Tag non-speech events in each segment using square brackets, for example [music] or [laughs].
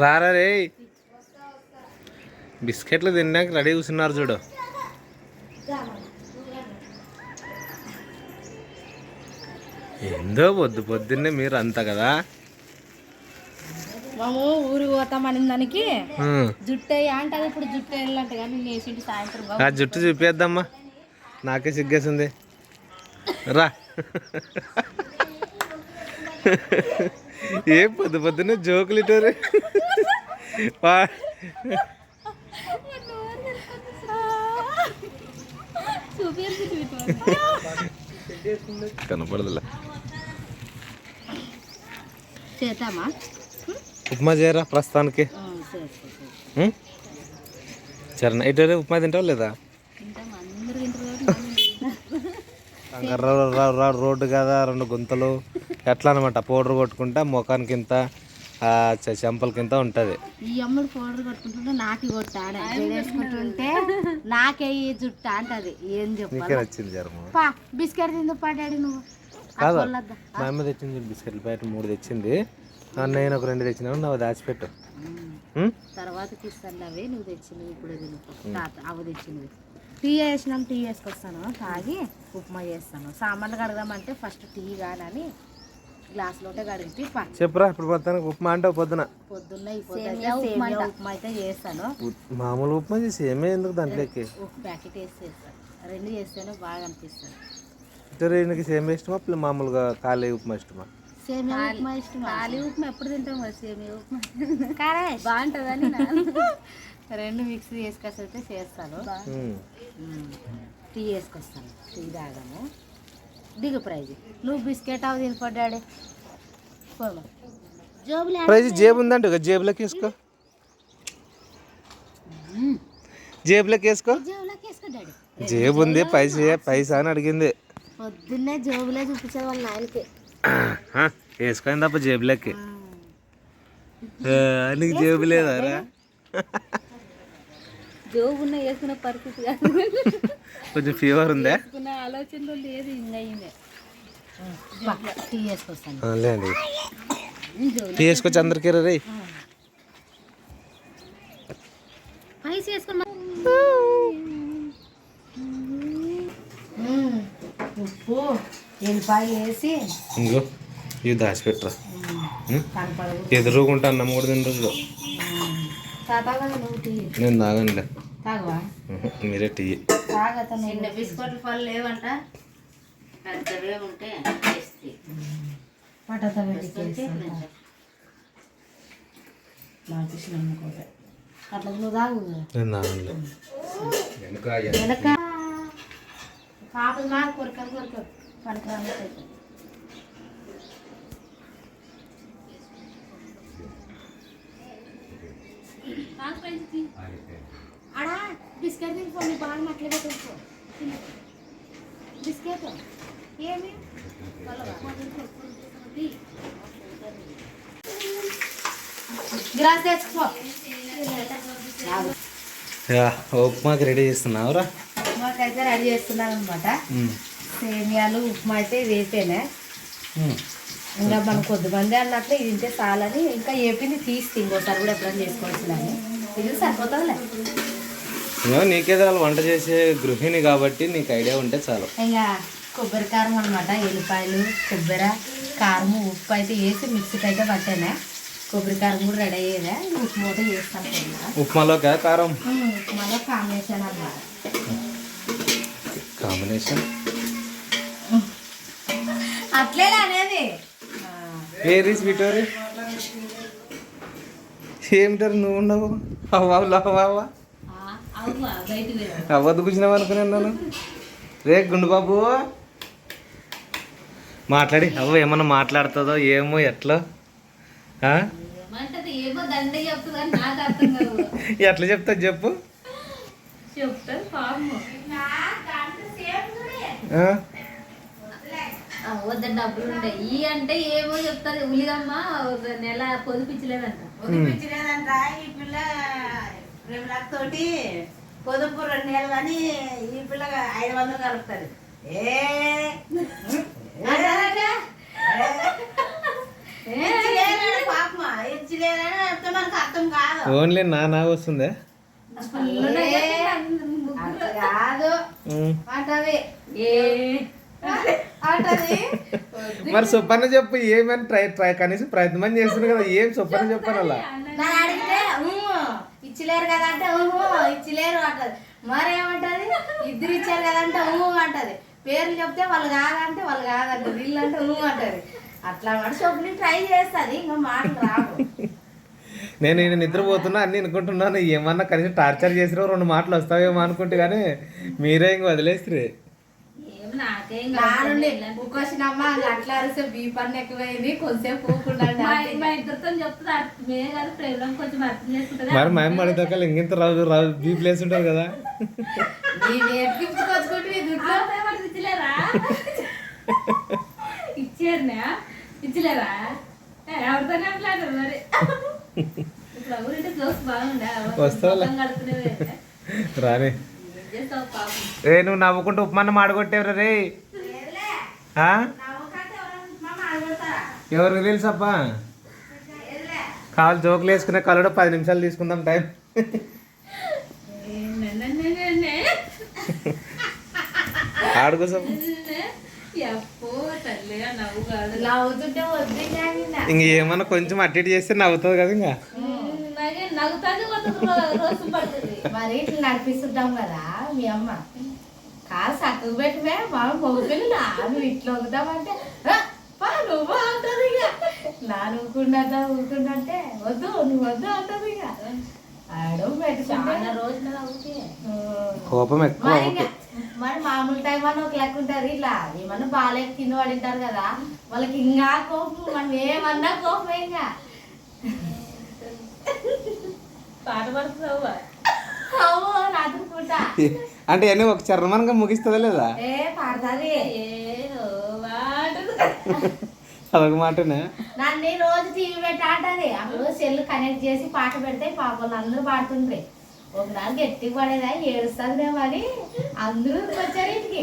రారా రే. బిస్కెట్లు తిన్నాక రెడీ కూర్చున్నారు చూడు. ఏందో పొద్దు పొద్దున్నే మీరు అంతా కదా. మేము ఊరికి పోతామని దానికి. జుట్టు అంటే అది ఇప్పుడు జుట్టు కానీ వేసింటి సాయంత్రం ఆ జుట్టు చూపేద్దామ్మా నాకే సిగ్గేసింది. రా. ఏ పొద్దు పొద్దున్నే జోకులు ఇటారు కనపడదులే. చేద్దామా? ఉప్మా చేయరా ప్రస్తుతానికి? సరే ఇటు ఉప్మా తింటావు లేదా? [laughs] రోడ్డు కదా రెండు గుంతలు. ఎట్లా అనమాట పౌడర్ కొట్టుకుంటా ముఖానికి ఇంత ఆ, చె- చెంపలకింత ఉంటుంది. ఈ అమ్ముడు పౌడర్ కొట్టుకుంటుంటే నాకి కొట్టాడ వేసుకుంటుంటే నాకే ఈ జుట్టు అంటది. ఏం చెప్పాలి? పా బిస్కెట్ తిందు పడ్డాడు నువ్వు. కాదా? మా అమ్మ తెచ్చింది బిస్కెట్లు బయట మూడు తెచ్చింది. నేను ఒక రెండు తెచ్చినాను నువ్వు దాచిపెట్టు. ఉం? తర్వాతకి ఇస్తాను అవి నువ్వు తెచ్చినవి ఇప్పుడు తిను. అవి తెచ్చినవి. టీ వేసినాం టీ వేసుకొస్తాను. తాగి ఉప్మా చేస్తాను. సామాన్లు కడదామంటే ఫస్ట్ టీ కానని గ్లాసులోటే కడిగితే పా చెప్పురా ఇప్పుడు మొత్తానికి ఉప్మా అంటే పొద్దున. పొద్దున్న అయిపోతే ఉప్మా అయితే చేస్తాను. మామూలు ఉప్మా చేసి ఏమే ఎందుకు దాంట్లోకి ఒక ప్యాకెట్ వేసి చేస్తాను. రెండు చేస్తేనే బాగా అనిపిస్తుంది. ఇద్దరు ఈయనకి సేమ్ ఇష్టమా పిల్ల మామూలుగా ఖాళీ ఉప్మా ఇష్టమా? సేమియా ఉప్మా ఇష్టం ఖాళీ ఉప్మా ఎప్పుడు తింటాం కదా సేమియా ఉప్మా? బాగుంటుందని [laughs] రెండు మిక్స్ చేసుకొస్తే అయితే చేస్తాను. టీ వేసుకొస్తాను. టీ తాగాము. దిగు ప్రైజ్. నువ్వు బిస్కెట్ అవి తినపడ్డాడే పోమా జోబులు ప్రైజ్ జేబు ఉందంట జేబులోకి వేసుకో జేబులోకి వేసుకో జోబులోకి జేబు ఉంది పైసా పైసా అని అడిగింది. పొద్దున్నే జోబులే చూపించేది వాళ్ళ నాయనకి. వేసుకోండి తప్ప జేబులోకి. నీకు జేబు లేదారా జోబున్న వేసుకునే పరిస్థితి కాదు. కొంచెం ఫీవర్ ఉందా? ఆలోచనలో లేదు ఇంకా ఈమె. టీ వేసుకొస్తాను. ఆ, లేండి. టీ వేసుకొచ్చి అందరికీ రే పైస వేసుకున్నా ఉప్పు వేసి. ఇంకో ఇవి దాచిపెట్టరా? కనపడదు. ఎదురుకుంటా అన్నం కూడా తిన రోజు తాతా కదా నువ్వు టీ నేను తాగండి తాగవా? [laughs] మీరే టీ. తాగతను చిన్న బిస్కెట్ పళ్ళు లేవంట. పెద్దవే ఉంటే అట్లా నువ్వు తాగు. నేను వెనుక. పాపలు మాకు కొరకలు కొరకలు. పనికిరాని ఆడా బిస్కెట్ తినిపోండి బాగా మట్లే తినిపో బిస్కెట్? ఏమి? గ్లాస్ తెచ్చుకో. యా, ఉప్మాకి రెడీ చేస్తున్నావురా మాకైతే రెడీ చేస్తున్నాను అనమాట. సేమియాలు ఉప్మా అయితే వేపేనే ఉం. ఇంకా మన కొద్దిమంది అన్నట్లు ఇది తింటే చాలని ఇంకా ఏపింది తీసి ఇంకోసారి కూడా ఎప్పుడైనా చేసుకోవచ్చులని ఇది సరిపోతుందిలే. నీకే తెలాలి వంట చేసే గృహిణి కాబట్టి నీకు ఐడియా ఉంటే చాలు. ఇంకా కొబ్బరి కారం అనమాట ఎల్లిపాయలు కొబ్బరి కారం ఉప్పు అయితే వేసి మిక్సీకి అయితే పట్టానే? కొబ్బరి కారం కూడా రెడీ అయ్యేదే? ఉప్పు మూత చేస్తాను. ఉప్మాలోకా కారం? ఉప్మాలో కాంబినేషన్ అన్నమాట. కాంబినేషన్? అట్లేలా అనేది? ఏరి స్వీటోరి? ఏమిటారు నువ్వు ఉండవు? అవ్వ అవ్వ. అవ్వద్దు కూర్చున్నావు అనుకున్నాను నేను రే గుండు బాబు. మాట్లాడి. అవ్వ ఏమన్నా మాట్లాడుతుందో ఏమో ఎట్లా? ఆ? ఏమంటది? ఏమో దండ చెప్తుంది అని నాకు అర్థం కాదు. ఎట్లా చెప్తా చెప్పు. చెప్తాను పాపం ఆ? వద్ద డబ్బులు ఉంటాయి. ఈ అంటే ఏమో చెప్తారు. ఉలిగమ్మ నెల పొదుపిచ్చలేదంట పంపించలేదంట ఈ పిల్ల రెండు తోటి పొదుపు రెండు నెలలు కానీ ఈ పిల్ల ఐదు వందలు కలుపుతుంది ఏ? కాదు. ఓన్లీ నా నా వస్తుందే? కాదు. [laughs] మరి సొప్పన్న చెప్పు ఏమని ట్రై ట్రై కనీసం ప్రయత్నం చేస్తుంది కదా ఏం సొప్పన్న చెప్పాను అలా? ఇచ్చలేరు కదా అంటే ఊహో ఇచ్చలేరు అంటది. మరేమంటది? ఇద్దరు ఇచ్చారు కదా అంటే ఊహో అంటది. పేర్లు చెప్తే వాళ్ళు కాదంటే వాళ్ళు కాదంటది వీళ్ళు అంటే ఊహో అంటది. అట్లా మాట చొప్పుని ట్రై చేస్తుంది ఇంకా మాటలు రావు. నేను ఈయన నిద్రపోతున్నా అన్ని అనుకుంటున్నాను ఏమన్నా కనీసం టార్చర్ చేసిరో రెండు మాటలు వస్తావేమో అనుకుంటే కానీ మీరే ఇంక వదిలేస్తారు ఉక్కొచ్చినమ్మ అట్లా అరిసే బీపన్న ఎక్కువైంది కొంచెంసేపు ఊకుండండి [laughs] మా అంటే మా ఇద్దరితో చెప్తుంది మే కాదు ప్రేమ కొంచెం అర్థం చేసుకుంటుంది. మరి మేము పడేదాకా ఇంకెంత రాజు రాజు బీ ప్లేస్ ఉంటుంది కదా [laughs] ఇచ్చారునా [laughs] ఇచ్చలేరా? ఎవరితోనే అట్లాడారు మరి? ఇప్పుడు ఎవరింటే జోక్స్ బాగుండే? వస్తావులే. కడుతున్నది రాని ఏం చేస్తావు ఏ నువ్వు నవ్వుకుంటూ ఉప్మాన్న మాడగొట్టేవరా రే? ఆ? ఎవరికి తెలుసప్పా కావాలి జోకులు వేసుకునే కలడు పది నిమిషాలు తీసుకుందాం టైం. ఆడుకో ఇంకా ఏమన్నా కొంచెం అటు ఇటు చేస్తే నవ్వుతుంది కదా ఇంకా. నాకే నవ్వుతాది కొత్త రోజు పడుతుంది. మరి ఇట్లా నడిపిస్తుంటాం కదా మీ అమ్మ. కాదు చక్కగా పెట్టమే మా మొగ్గులు నువ్వు ఇట్లా వద్దామంటే "ఆ, పా నువ్వు అంటది ఇక. నా నువ్వుకుండా ఊరుకుంటే వద్దు నువ్వు వద్దు అంటది ఇక. ఆడు చాలా పెట్టుకుంటా రోజున కోపం ఎక్కువ మరి ఇక మరి మామూలు టైం అని ఒక లెక్క ఉంటుంది. ఇట్లా ఏమన్నా బాగాలేక కింద పడింటారు కదా వాళ్ళకి ఇంకా కోపం మనం ఏమన్నా కోపం ఇంకా. పాట పడుతున్నావు? [laughs] అంటే అన్నీ ఒక చర్మనంగా ముగిస్తుందా లేదా? అదొక మాటనే. నన్ను రోజు టీవీ పెట్టి ఆటది అప్పుడు సెల్ కనెక్ట్ చేసి పాట పెడితే పాపం అందరూ పాడుతుండ్రి. ఒకనాడు గట్టిగా పడేదా ఏడుస్తుందేమో అని అందరూ వచ్చారు ఇంటికి.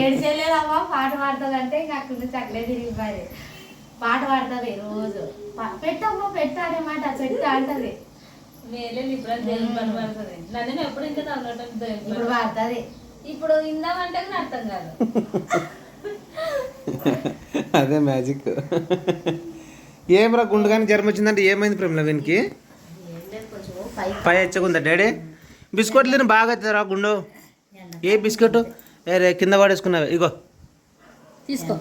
ఏడ్చేలేదమ్మా పాట పాడుతుంది అంటే ఇంక అక్కడి నుంచి అక్కడే తిరిగిపోయి పాట పాడుతుంది రోజు. పెట్టమ్మా పెట్టాడే మాట పెట్టు అంటది. నన్ను ఎప్పుడు ఇంకా తగ్గటం ఇప్పుడు ఇందామంటే అర్థం కాదు. అదే మ్యాజిక్. ఏమరా గుండుగాని జ్వరం వచ్చిందంటే ఏమైంది ప్రేమల వీనికి? ఏం పై పై ఎచ్చకుందా డాడీ? బిస్కెట్లు తిని బాగా అవుతుందిరా గుండు. ఏ బిస్కెట్ ఏ రే కింద పడేసుకున్నావు ఇగో. తీసుకో.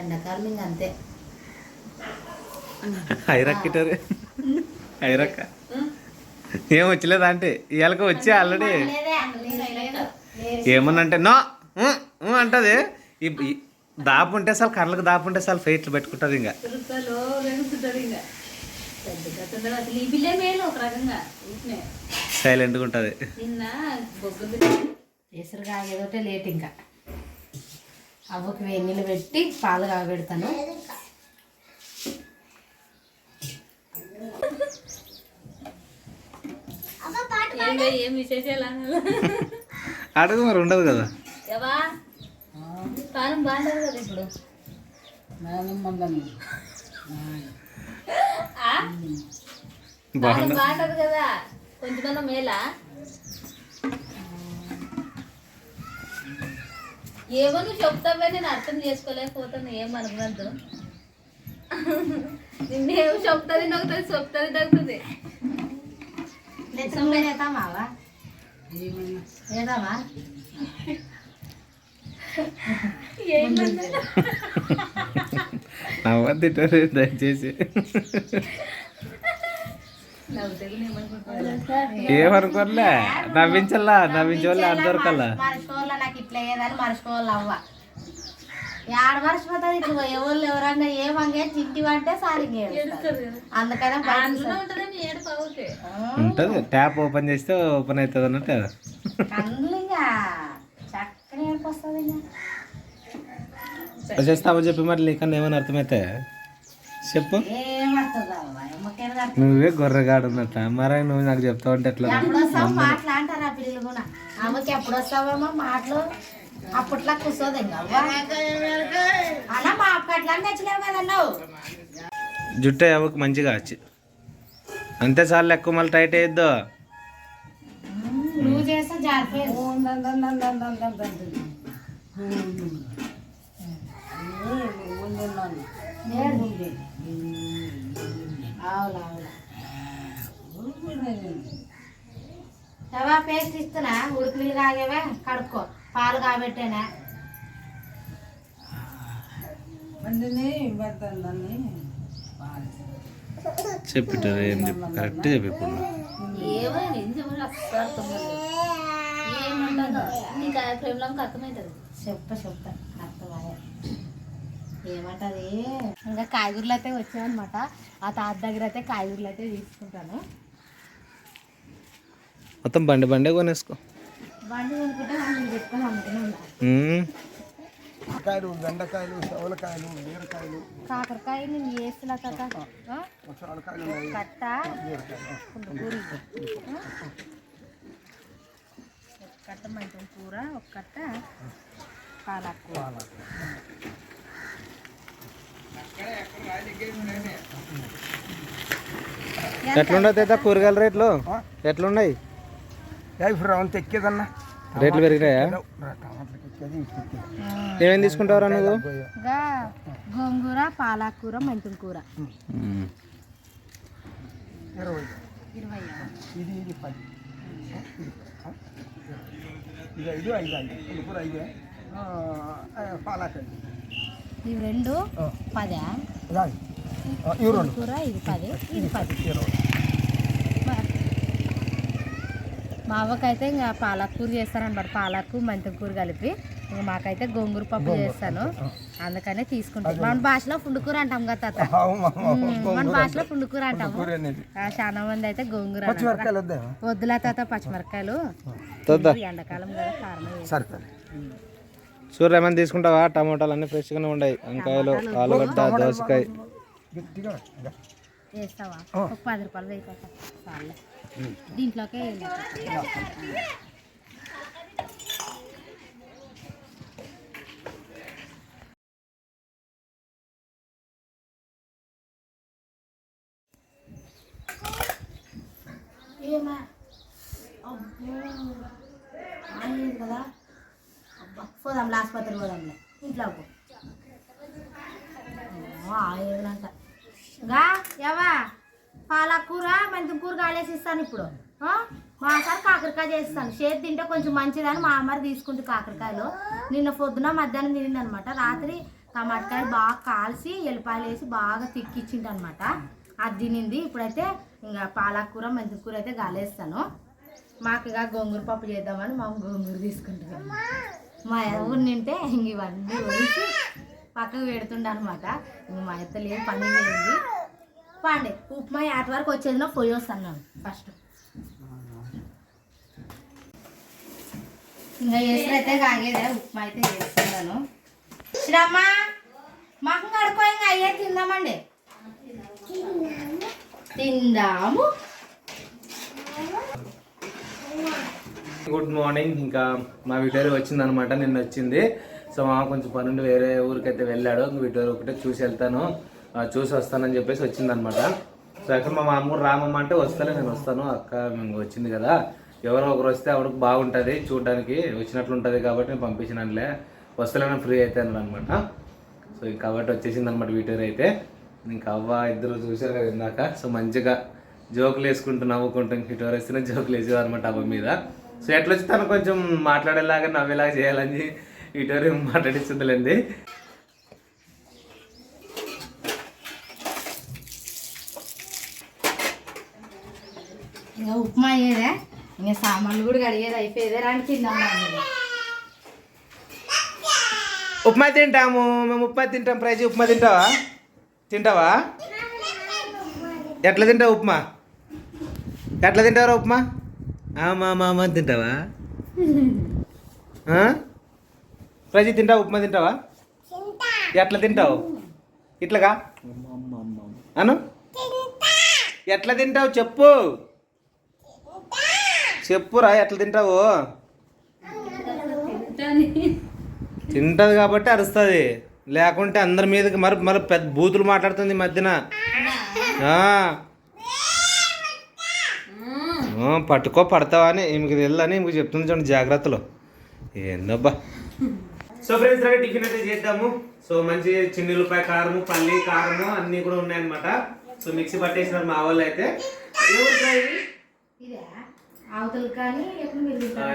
ఎండాకాలం అంతే. ఐరక్కిటారు ఐరక్క ఏం వచ్చలేదా అంటే ఇవాళకి వచ్చి ఆల్రెడీ? అంటే నో అంటది. దాపు ఉంటే అసలు కళ్ళకి దాపు ఉంటే అసలు ఫైట్లు పెట్టుకుంటుంది ఇంకా సైలెంట్గా ఉంటుంది. ఎసురు కాగేదోటే లేట్ ఇంకా అవ్వకి వేడి నీళ్ళు పెట్టి పాలు కాగబెడతాను. ఏం విశేషాలు? అడుగు మరి ఉండదు కదా. ఎవా పానం బాగుంటుంది కదా ఇప్పుడు. బాగుండదు కదా. కొంచెమన్నా మేలా? ఏమో నువ్వు చెప్తావే నేను అర్థం చేసుకోలేకపోతాను ఏం అనుకున్నట్టు నిన్నేం చెప్తుంది నాకు తెలిసి చెప్తుంది తగ్గుతుంది ఏదామా నవ్వద్దు దయచేసి. ఏమనుకోలే నవ్వించల్లా? నవ్వించోళ్ళే అది దొరకల్లా మర్చిపోవాల? నాకు ఇట్లా అయ్యేదని మర్చిపోవాలి అవ్వ. ఆడ మర్చిపోతుంది ఇట్లా ఎవరు ఎవరన్నా ఏమంగే తింటి అంటే సారి అందుకనే ఉంటుంది ఏడు ట్యాప్ ఓపెన్ చేస్తే ఓపెన్ అవుతుంది అన్నట్టు కళ్ళు ఇంకా చక్కని ఏడుపు వస్తుంది ఇంకా. చేస్తామని చెప్పి మరి నీకన్నా ఏమైనా అర్థమైతే? చెప్పు. కాదు. నువ్వే గొర్రెగాడు ఉన్నట్ట. మరి నువ్వు నాకు చెప్తావు అంటే ఎట్లా? ఎప్పుడు వస్తావు మాటలు అంటారు ఆ పిల్లలు కూడా? ఆమెకి ఎప్పుడు వస్తావమ్మా మాటలు? అప్పట్లో కూర్చోదు. అలా మా అప్పట్లో తెచ్చలేవు కదా నువ్వు జుట్టు ఎవరికి మంచిగా వచ్చి అంతే చాలు ఎక్కువ మళ్ళీ టైట్ అయ్యద్దు నువ్వు చేస్తే జారిపోయేది పేస్ట్ ఇస్తున్నా ఉడికి నీళ్ళు కాగేవా కడుక్కో పాలు కాబెట్టేనా? ఏం చెప్పి? కరెక్ట్ చెప్పి ఇప్పుడు చెప్తా. అర్థమయ్యా. ఏమంటది? ఇంకా కాయగూరలు అయితే వచ్చాయన్నమాట. ఆ తాత దగ్గర అయితే కాయగూరలు అయితే తీసుకుంటాను. మొత్తం బండి బండే కొనేసుకో. కాయలు బెండకాయలు సవలకాయలు బీరకాయలు. కాకరకాయ నేను వేస్తున్నా ఒక కట్ట మంచం కూర ఒక కట్ట పాలక్ తేత కూరగాయల రేట్లు? ఎట్లున్నాయి? ఇప్పుడు అంత ఎక్కేదన్నా రేట్లు పెరిగినాయా. ఏమేం తీసుకుంటావురా నువ్వు? ఇంకా గోంగూర పాలకూర మెంతం కూర. ఇవి రెండు. పదా? ఇవి రెండు. కూర ఇది పది. ఇది పది. మా అవ్వకైతే ఇంకా పాలకూర చేస్తానన్నమాట పాలకు మెంతం కూర కలిపి. ఇంకా మాకైతే గోంగూర పప్పు చేస్తాను. అందుకనే తీసుకుంటాం మన భాషలో పుండుకూర అంటాం కదా తాత. [laughs] మన భాషలో పుండుకూర అంటాము. చాలా మంది అయితే గోంగూర వద్దులా తాత పచ్చిమిరకాయలు ఎండాకాలం కదా కారం వేసి. సరిపోయి చూడు ఏమైనా తీసుకుంటావా? టమాటాలు అన్నీ ఫ్రెష్గానే ఉన్నాయి. వంకాయలు ఆలుగడ్డ దోసకాయ. వేస్తావా. ఒక పది రూపాయలు దీంట్లోకే వేయాలి తాత. ఏమా? అబ్బో ఆగలేదు కదా. అబ్బా పోదాం ఆసుపత్రి పోదాంలే ఇంట్లో పో. ఆగలేదంట ఎవా పాలకూర మెంతి కూర కాలేసి ఇస్తాను ఇప్పుడు మా సార్ కాకరకాయ చేస్తాను. షేర్ తింటే కొంచెం మంచిదని మా అమ్మారు తీసుకుంటే కాకరకాయలు. నిన్న పొద్దున మధ్యాహ్నం తినింది అనమాట రాత్రి టమాటకాయలు బాగా కాల్చి ఎల్లిపాయలు వేసి బాగా తిక్కిచ్చిండు అనమాట అది తినింది. ఇప్పుడైతే ఇంకా పాలకూర మెంతి కూర అయితే గాలేస్తాను మాకు ఇక గోంగూర పప్పు చేద్దామని మా గోంగూర తీసుకుంటున్నాం మా ఎవరు నింటే ఇంక ఇవన్నీ వేసి పక్కకు పెడుతుండ అనమాట ఇంక మా అత్త లేదు పని చేయండి పండి ఉప్మా ఆట వరకు వచ్చేది నా పొయ్యి వస్తాను ఫస్ట్. ఇంకా చేసినైతే కాగేదే ఉప్మా అయితే చేస్తున్నాను. శ్రమ మాకు కడుకో ఇంకా అయ్యే తిందామండి. తిందాము. గుడ్ మార్నింగ్ ఇంకా మా విటోరి వచ్చిందనమాట నిన్న వచ్చింది. సో మా కొంచెం పనుండి వేరే ఊరికైతే వెళ్ళాడు. ఇంక విటోరి ఒకటే చూసి వెళ్తాను. చూసి వస్తానని చెప్పేసి వచ్చిందనమాట సో అక్కడ మా మామూలు రామమ్మ అంటే వస్తలే నేను వస్తాను. అక్క మేము వచ్చింది కదా. ఎవరో ఒకరు వస్తే ఆవిడకి బాగుంటుంది చూడడానికి వచ్చినట్లు ఉంటుంది కాబట్టి నేను పంపించినట్లే వస్తలేనా ఫ్రీ అయితే అనమాట సో ఇంక కాబట్టి వచ్చేసింది అనమాట వీటర్ అయితే. ఇంకా అవ్వ ఇద్దరు చూశారు కదా ఇందాక. సో మంచిగా జోకులు వేసుకుంటూ నవ్వుకుంటూ ఇంక ఇటు జోకులు వేసేవారు అనమాట అవ్వ మీద. సో ఎట్లా వచ్చి తను కొంచెం మాట్లాడేలాగా నవ్వేలాగా చేయాలని ఇటువరే మాట్లాడిస్తుందిలేండి ఇంకా ఉప్మా అయ్యేదే ఇంకా సామాన్లు కూడా కడిగేది అయిపోయేదే రాని తిందామా ఉప్మా తింటాము. మేము ఉప్మా తింటాం. ప్రైజ్ ఉప్మా తింటావా? తింటావా? ఎట్లా తింటావు ఉప్మా? ఎట్లా తింటావురా ఉప్మా? ఆమా మామ తింటావా? ప్రైజ్ తింటావా? ఉప్మా తింటావా? ఎట్లా తింటావు? ఇట్లాగా అను? ఎట్లా తింటావు? చెప్పు. చెప్పురా ఎట్లా తింటావు? తింటది కాబట్టి అరుస్తుంది. లేకుంటే అందరి మీదకి మరి మరి పెద్ద బూతులు మాట్లాడుతుంది ఈ మధ్యన. ఆ. ఆ, పట్టుకో పడతావా అని ఈమెకి వెళ్ళని ఈమెకి చెప్తుంది చూడండి జాగ్రత్తలు. ఏందబ్బా సో ఫ్రెండ్స్ రండి టిఫిన్ అయితే చేద్దాము. సో మంచి చిన్ని ఉల్లిపాయ కారము పల్లి కారము అన్ని కూడా ఉన్నాయన్నమాట. సో మిక్సీ పట్టేసినారు మా వాళ్ళు అయితే అవతలు కానీ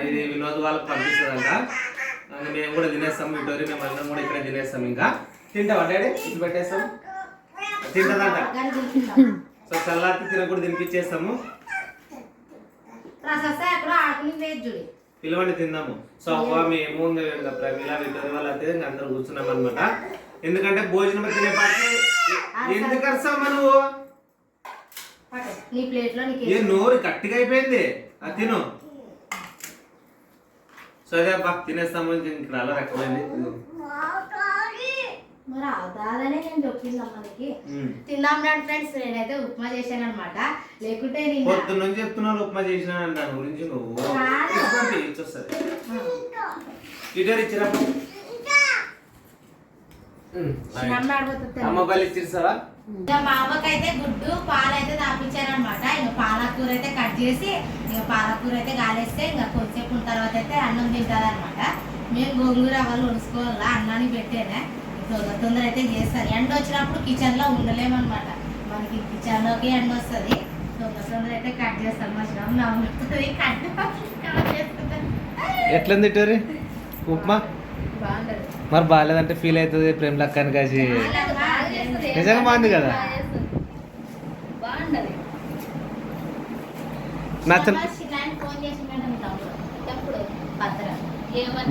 ఇది వినోద్ వాళ్ళకి పంపిస్తుందంట. మేము కూడా తినేస్తాం ఇటోరి మేము అందరం కూడా ఇక్కడ తినేస్తాం ఇంకా. తింటావా డాడీ? ఇది పెట్టేస్తాం. తింటదంట. సో చల్లారితే తినకూడదు తినిపించేస్తాము. రసస్తే ఎక్కడో ఆకుని వేసి చూడు. పిలవండి తిందాము. సో అవ్వ మేము ఇంకా ఇంకా ప్రమీల విటోరి వాళ్ళు అయితే ఇంకా అందరూ కూర్చున్నాం అనమాట ఎందుకంటే భోజనం తినే పాటలు ఎందుకు నువ్వు? ఏ నోరు గట్టిగా అయిపోయింది. తిను. సో అదే అబ్బా తినేస్తాము ఇంక ఇక్కడ అలా రకమైంది మరి అవుతాదనే నేను చెప్పింది మనకి. తిందాం రండి ఫ్రెండ్స్ నేనైతే ఉప్మా చేశాను అనమాట లేకుంటే నేను పొద్దున్న నుంచి చెప్తున్నాను ఉప్మా చేసిన దాని గురించి నువ్వు. ఇచ్చొస్తుంది. లీటర్ ఇచ్చినప్పుడు అమ్మ బలి ఇచ్చిస్తావా? ఇంకా మా అవ్వకైతే గుడ్డు పాలు అయితే తాపించారనమాట ఇంకా పాలకూర అయితే కట్ చేసి ఇంకా పాలకూర అయితే గాలేస్తే ఇంకా కొద్దిసేపు తర్వాత అయితే అన్నం తింటుంది అనమాట మేము గోంగూర వాళ్ళు ఉడుచుకోవాలా అన్నానికి పెట్టేనే. తొందర తొందర అయితే చేస్తారు. ఎండ వచ్చినప్పుడు కిచెన్లో ఉండలేమన్నమాట. మనకి కిచెన్లోకి ఎండ వస్తుంది. తొందర తొందర అయితే కట్ చేస్తాం మా శ్రమ నవ్వుతుంది కట్ ఎట్లా తింటారు ఉప్మా? మరి బాగాలేదంటే ఫీల్ అవుతుంది ప్రేమ లక్కని కాసి నిజంగా బాగుంది కదా?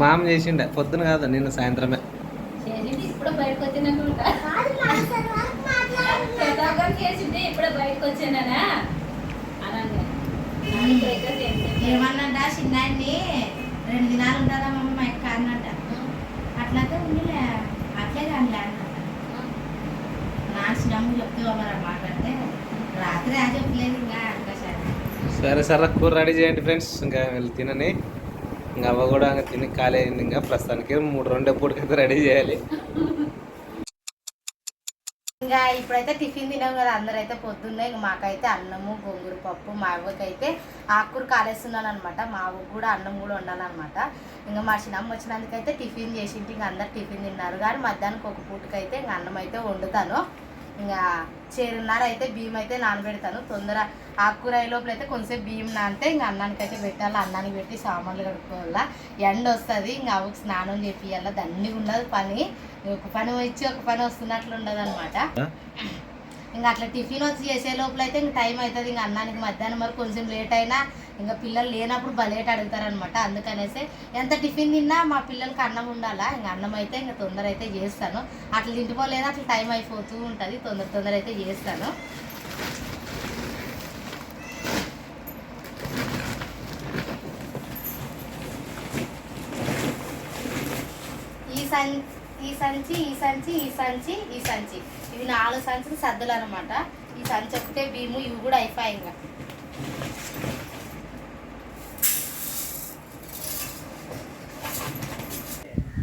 మామ చేసిండే. పొద్దున కాదు నిన్న సాయంత్రమే. ఏమన్నంట చిన్నాన్ని రెండు దినాలు ఉంటుందా మమ్మ మా యొక్క అన్నట అట్లయితే ఉండిలే అట్లే కానీ మరి మాట్లాడితే రాత్రి ఆ చెప్పలేదు ఇంకా సరే సరే కూర రెడీ చేయండి ఫ్రెండ్స్. ఇంకా వెళ్ళి తినని. ఇంకా అవ్వ కూడా ఇంకా తిని ఖాళీ అయింది. ఇంకా ప్రస్తుతానికి మూడు రెండు ఎప్పటికైతే రెడీ చేయాలి. ఇంకా ఇప్పుడైతే టిఫిన్ తినాం కదా అందరూ అయితే పొద్దున్నే ఇంక మాకైతే అన్నము గోంగూర పప్పు మా అవ్వకైతే అయితే ఆకుకూర కాలేస్తున్నాను అనమాట మా అవ్వకు కూడా అన్నం కూడా వండాలన్నమాట. ఇంకా మా చిన్నమ్మ వచ్చినందుకైతే టిఫిన్ చేసింటి ఇంక అందరు టిఫిన్ తిన్నారు. కానీ మధ్యాహ్నం ఒక పూటకైతే ఇంకా అన్నం అయితే వండుతాను. ఇంకా చేరున్నర అయితే బియ్యం అయితే నానబెడతాను తొందర ఆకుకూర లోపల అయితే కొంచెంసేపు బియ్యం నానితే ఇంకా అన్నానికి అయితే పెట్టాలి అన్నానికి పెట్టి సామాన్లు కడుక్కోవాలా. ఎండ వస్తుంది ఇంకా ఆవుకి స్నానం చేపియాల దండిగా ఉండదు పని. ఒక పని వచ్చి ఒక పని వస్తున్నట్లు ఉండదు అనమాట ఇంకా అట్లా టిఫిన్ వచ్చి చేసే లోపల అయితే ఇంకా టైం అవుతుంది. ఇంకా అన్నానికి మధ్యాహ్నం వరకు కొంచెం లేట్ అయినా ఇంకా పిల్లలు లేనప్పుడు బలేట్ అడుగుతారనమాట అందుకనేసి ఎంత టిఫిన్ తిన్నా మా పిల్లలకి అన్నం ఉండాలా? ఇంకా అన్నం అయితే ఇంకా తొందర అయితే చేస్తాను. అట్లా తింటుకోలేదు అట్లా టైం అయిపోతూ ఉంటుంది. తొందర తొందర అయితే చేస్తాను. ఈ సంచి ఈ సంచి ఈ సంచి ఈ సంచి ఈ సంచి. ఇవి నాలుగు సంచులు సద్దులు అనమాట ఈ సంచి ఒకటే భీము ఇవి కూడా అయిపోయాయి ఇంకా.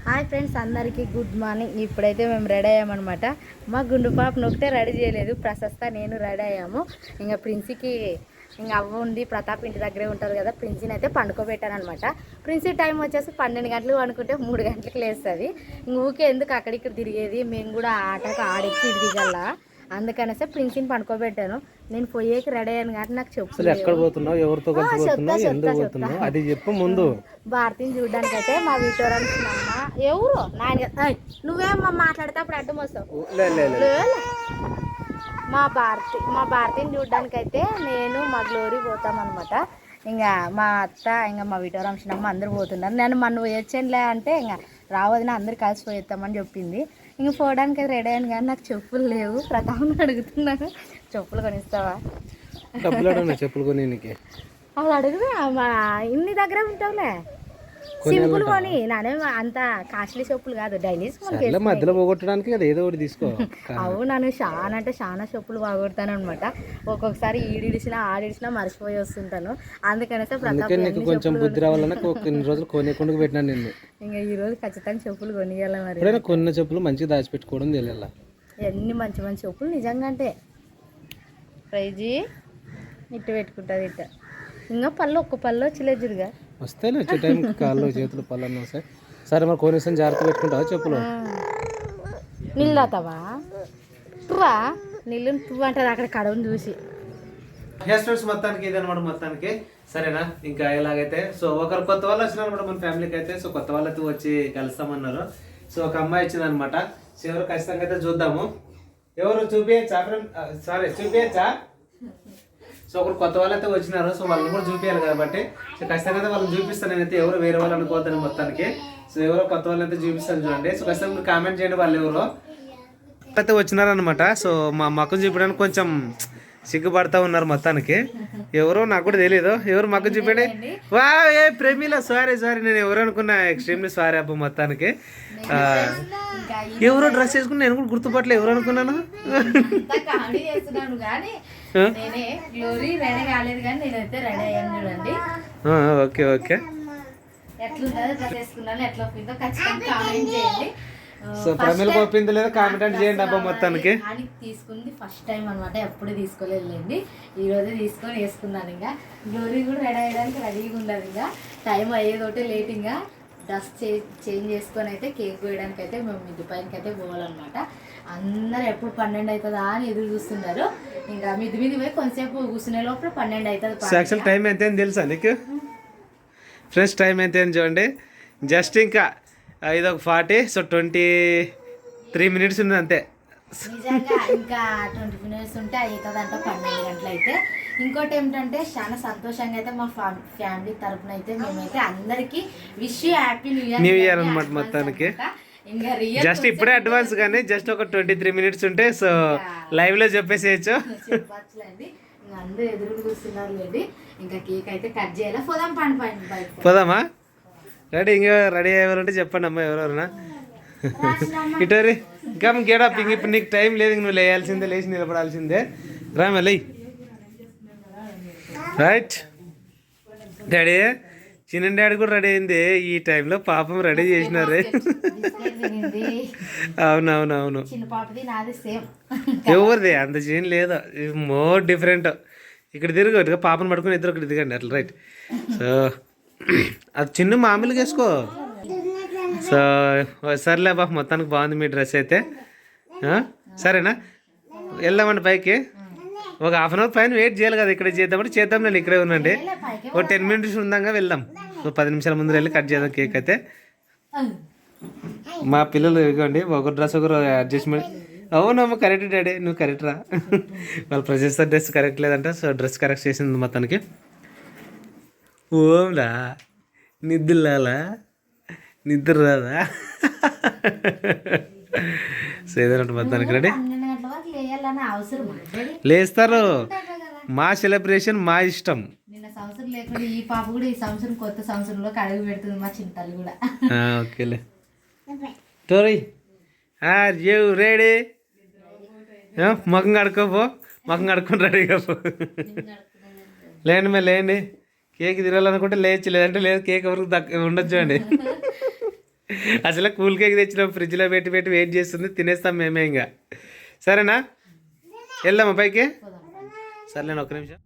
హాయ్ ఫ్రెండ్స్ అందరికీ గుడ్ మార్నింగ్. ఇప్పుడైతే మేము రెడీ అయ్యామన్నమాట. మా గుండు పాపను ఒకటే రెడీ చేయలేదు. ప్రశస్త నేను రెడీ అయ్యాము. ఇంకా ప్రిన్సికి ఇంకా అవ్వ ఉంది ప్రతాప్ ఇంటి దగ్గరే ఉంటారు కదా ప్రిన్సీని అయితే పండుకోబెట్టాను అనమాట ప్రిన్సీ టైం వచ్చేసి పన్నెండు గంటలు అనుకుంటే మూడు గంటలకు లేస్తుంది. ఇంక ఊకే ఎందుకు అక్కడిక్కడ తిరిగేది? మేము కూడా ఆటకు ఆడెక్కి దిగల. అందుకనేసి ప్రిన్సీని పండుకోబెట్టాను. నేను పోయేకి రెడీ అయ్యాను కాబట్టి నాకు చెప్పు ఎక్కడ పోతున్నావు? ఎవరితో అది చెప్పు ముందు. భారతిని చూడడానికి అయితే మా విటోరానికి అమ్మ ఎవరు? నాయన. నువ్వేమో మాట్లాడితే అప్పుడు అడ్డం వస్తావు. మా భారతి మా భారతిని చూడడానికి అయితే నేను మా గ్లోరీ పోతామన్నమాట. ఇంకా మా అత్త ఇంకా మా విటోరామ్ చిన్నమ్మ అందరూ పోతున్నారు. నేను మన పోయొచ్చానులే అంటే ఇంకా రావద్దని అందరు కలిసి పోయేస్తామని చెప్పింది. ఇంక పోవడానికి అయితే రెడీ అయ్యాను కానీ నాకు చెప్పులు లేవు. ప్రతాప్ని అడుగుతున్నాను చెప్పులు కొనిస్తావా? చెప్పులు కొని అవి అడుగువే మా ఇన్ని దగ్గర ఉంటావులే. సింపుల్ కొని నానే అంత కాస్ట్లీ చెప్పులు కాదు. డైలీస్ మధ్యలో పోగొట్టడానికి కదా ఏదో ఒకటి తీసుకో. అవు నన్ను చాలా అంటే చాలా చెప్పులు బాగొడతాను అనమాట ఒక్కొక్కసారి ఈడిడిసినా ఆడిడిసినా మర్చిపోయి వస్తుంటాను. అందుకనేసి నీకు కొంచెం బుద్ధి రావాలన్నా కొన్ని రోజులు కొనేకుండా పెట్టినా నిన్ను. ఇంకా ఈ రోజు ఖచ్చితంగా చెప్పులు కొనియాలి మరి? కొన్న చెప్పులు మంచిగా దాచిపెట్టుకోవడం తెలియాల? ఎన్ని మంచి మంచి చెప్పులు నిజంగా అంటే. ప్రైజీ ఇట్టు పెట్టుకుంటుంది ఇట్ట ఇంకా పళ్ళు ఒక్క పళ్ళు చిలేజుడుగా వస్తేనే వచ్చే టైం కాళ్ళు చేతులు పళ్ళన్నీ వస్తాయి. సరే మరి కొనేసాను జాగ్రత్త పెట్టుకుంటావా? చెప్పులు. నీళ్ళు తాతావా తువ్వా? నీళ్ళు తువ్వు అంటది అక్కడ కడవని చూసి. హెయిర్ స్టైల్స్ మొత్తానికి ఇదనమాట మొత్తానికి. సరేనా? ఇంకా ఎలాగైతే? సో ఒకరు కొత్త వాళ్ళు వచ్చినారు అనమాట మన ఫ్యామిలీకి అయితే. సో కొత్త వాళ్ళతో వచ్చి కలుస్తామన్నారు. సో ఒక అమ్మాయి వచ్చింది అనమాట సో ఎవరు ఖచ్చితంగా అయితే చూద్దాము. ఎవరు? చూపించా సారీ చూపించా సో ఒకరు కొత్త వాళ్ళు అయితే వచ్చినారు సో వాళ్ళని కూడా చూపించాలి కాబట్టి. సో ఖచ్చితంగా అయితే వాళ్ళని చూపిస్తాను నేనైతే ఎవరు వేరే వాళ్ళు అనుకోవద్దని మొత్తానికి. సో ఎవరో కొత్త వాళ్ళు అయితే చూపిస్తాను చూడండి. సో ఖచ్చితంగా మీరు కామెంట్ చేయండి వాళ్ళు ఎవరో. అయితే వచ్చినారనమాట సో మా మక్కను చూపించడానికి కొంచెం సిగ్గుపడతా ఉన్నారు మొత్తానికి. ఎవరో నాకు కూడా తెలియదు ఎవరు మక్క చూపండి వా ఏ ప్రేమిల సారీ సారీ నేను ఎవరు అనుకున్నా ఎక్స్ట్రీమ్లీ సారీ అబ్బా మొత్తానికి. ఎవరో డ్రెస్ వేసుకుని నేను కూడా గుర్తుపట్టలే ఎవరు అనుకున్నాను? కామెడీ చేస్తున్నాను కానీ నేనే గ్లోరీ రెడీ కాలేదు కానీ నేనైతే రెడీ అయ్యాను చూడండి. ఆ, ఓకే ఓకే. సో ప్రమిల పోపింది లేదా కామెంట్ చేయండి అబ్బా మొత్తానికి. తీసుకుంది ఫస్ట్ టైం అనమాట ఎప్పుడు తీసుకోలేదండి ఈ రోజే తీసుకొని వేసుకున్నాను ఇంకా. గ్లోరీ కూడా రెడీ అయ్యడానికి రెడీగా ఉండదు ఇంకా. టైం అయ్యేదోటే లేట్ ఇంకా. డ్రెస్ చేంజ్ చేసుకొని అయితే కేక్ కోయడానికి అయితే మేము మిద్ది పైనకి అయితే పోవాలన్నమాట. అందరు ఎప్పుడు పన్నెండు అవుతుందా అని ఎదురు చూస్తున్నారు. ఇంకా మిద్ది మీద పోయి కొంతసేపు కూర్చునే లోపల పన్నెండు అవుతుంది యాక్చువల్ టైం ఎంత తెలుసా నీకు? ఫ్రెండ్స్ టైం ఎంత చూడండి. జస్ట్ ఇంకా ఇది ఒక forty so twenty three minutes ఉంది అంతే. [laughs] నిజంగా ఇంకా ట్వంటీ మినిట్స్ ఉంటే అవుతుంది అంట పన్నెండు గంటలు అయితే ఇంకోటి ఏమిటంటే చాలా సంతోషంగా అయితే మా ఫ్యామిలీ తరపున అయితే మేమైతే అందరికి wish happy new year New Year అన్నమాట మొత్తానికి. ఇంకా రియల్ జస్ట్ ఇప్పుడే అడ్వాన్స్ కానీ జస్ట్ ఒక ట్వంటీ త్రీ మినిట్స్ ఉంటే సో లైవ్లో చెప్పేసేయచ్చు. [laughs] అందరూ ఎదురు కూర్చున్నారు లేండి ఇంకా కేక్ అయితే కట్ చేయాలి? పోదాం పండు పోదామా? రెడీ ఇంకా రెడీ అయ్యేవారంటే చెప్పండి అమ్మా ఎవరెవరన్నా ఇటోరి ఇంకా గేడప్ ఇంక ఇప్పుడు నీకు టైం లేదు నువ్వు లేయాల్సిందే లేచి నిలబడాల్సిందే. రా మళ్ళీ రైట్ డాడీ చిన్న డాడీ కూడా రెడీ అయింది. ఈ టైంలో పాపం రెడీ చేసినారే. అవునవునవును. ఎవరిది? అంత సీన్ లేదు. మోర్ డిఫరెంట్ ఇక్కడ తిరుగు ఇటుగా పాపను పడుకుని ఇద్దరు ఇక్కడ దిగండి అట్లా రైట్ సో [clears throat] అది చిన్న మామూలుగా వేసుకో. సో సర్లే బా మొత్తానికి బాగుంది మీ డ్రెస్ అయితే. సరేనా? వెళ్దామండి పైకి. ఒక హాఫ్ అన్ అవర్ పైన వెయిట్ చేయాలి కదా ఇక్కడ చేద్దామంటే చేద్దాం నేను ఇక్కడే ఉండండి. ఒక టెన్ మినిట్స్ ఉందాగా వెళ్దాం. ఒక పది నిమిషాల ముందు వెళ్ళి కట్ చేద్దాం కేక్ అయితే. మా పిల్లలు ఇవ్వండి ఒక డ్రెస్ ఒకరు అడ్జస్ట్మెంట్. అవునమ్మ కరెక్ట్ డాడీ నువ్వు కరెక్ట్ రా. వాళ్ళు ప్రజెస్తా డ్రెస్ కరెక్ట్ లేదంట సో డ్రెస్ కరెక్ట్ చేసింది మొత్తానికి. ఓంలా నిద్దులాలా? నిద్ర రాదా? సో ఏదైనా మొత్తానికి రెడీ? లేస్తారు. మా సెలబ్రేషన్ మా ఇష్టం. నిన్న సంవత్సరం లేకుండా ఈ పాప కూడా ఈ సంవత్సరం కొత్త సంవత్సరంలోకి అడుగు పెడుతుంది మా చింతలు కూడా. ఆ, ఓకేలే. రెడీ? మొఖం కడుకోపో మొఖం కడుక్కొని రెడీగా పో. లేండి మే లేండి. కేక్ తినాలనుకుంటే లేచి లేదంటే లేదు కేక్ ఎవరికి దక్క ఉండొచ్చు అండి. అసలు కూల్ కేక్ తెచ్చినాం ఫ్రిడ్జ్లో పెట్టి పెట్టి వెయిట్ చేస్తుంది తినేస్తాం మేమే ఇంకా. సరేనా? వెళ్దామా పైకి? సర్లేండి ఒక నిమిషం.